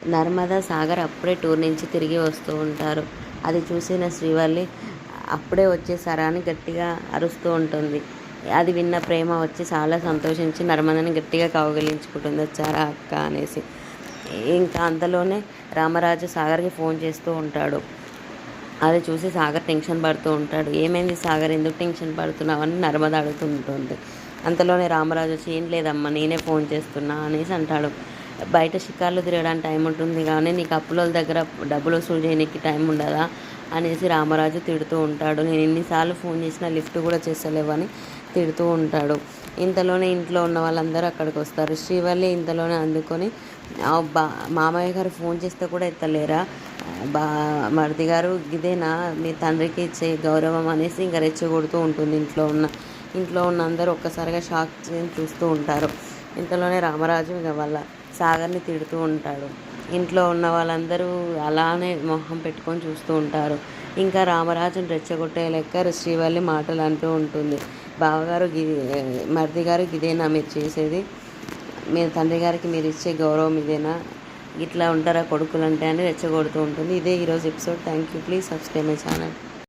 నర్మదా సాగర్ అప్పుడే టూర్ నుంచి తిరిగి వస్తూ ఉంటారు. అది చూసిన శ్రీవల్లి అప్పుడే వచ్చేసారా అని గట్టిగా అరుస్తూ ఉంటుంది. అది విన్న ప్రేమ వచ్చి చాలా సంతోషించి నర్మదని గట్టిగా కౌగిలించుకుంటుంది. వచ్చారా అక్క అనేసి. ఇంకా అంతలోనే రామరాజు సాగర్కి ఫోన్ చేస్తూ ఉంటాడు. అది చూసి సాగర్ టెన్షన్ పడుతూ ఉంటాడు. ఏమైంది సాగర్? ఎందుకు టెన్షన్ పడుతున్నావు? అని నర్మద అడుగుతుంటుంది అంతలోనే రామరాజు వచ్చి ఏం లేదమ్మా నేనే ఫోన్ చేస్తున్నా అనేసి అంటాడు. బయట షికార్లు తిరగడానికి టైం ఉంటుంది కానీ నీకు అప్పుల దగ్గర డబ్బులు వసూలు చేయడానికి టైం ఉండదా అనేసి రామరాజు తిడుతూ ఉంటాడు. నేను ఎన్నిసార్లు ఫోన్ చేసినా లిఫ్ట్ కూడా చేస్తలేవని తిడుతూ ఉంటాడు. ఇంతలోనే ఇంట్లో ఉన్న వాళ్ళందరూ అక్కడికి వస్తారు. శ్రీవల్లి ఇంతలోనే అందుకొని బా మామయ్య గారు ఫోన్ చేస్తే కూడా ఎత్తలేరా? బా మరిది గారు ఇదేనా? మీ తండ్రికి ఇచ్చే గౌరవం అనేసి ఇంకా రెచ్చగొడుతూ ఉంటుంది ఇంట్లో ఉన్న ఇంట్లో ఉన్న అందరూ ఒక్కసారిగా షాక్ చేసి చూస్తూ ఉంటారు. ఇంతలోనే రామరాజు ఇక వాళ్ళ సాగర్ని తిడుతూ ఉంటాడు. ఇంట్లో ఉన్న వాళ్ళందరూ అలానే మొహం పెట్టుకొని చూస్తూ ఉంటారు. ఇంకా రామరాజుని రెచ్చగొట్టే లెక్క శ్రీవల్లి మాటలు అంటూ ఉంటుంది. బావగారు గి మరిది గారు ఇదేనా మీరు చేసేది? మీ తండ్రి గారికి మీరు ఇచ్చే గౌరవం ఇదేనా? ఇట్లా ఉంటారా కొడుకులు అంటే అని రెచ్చగొడుతూ ఉంటుంది. ఇదే ఈరోజు episode. Thank you please subscribe my channel.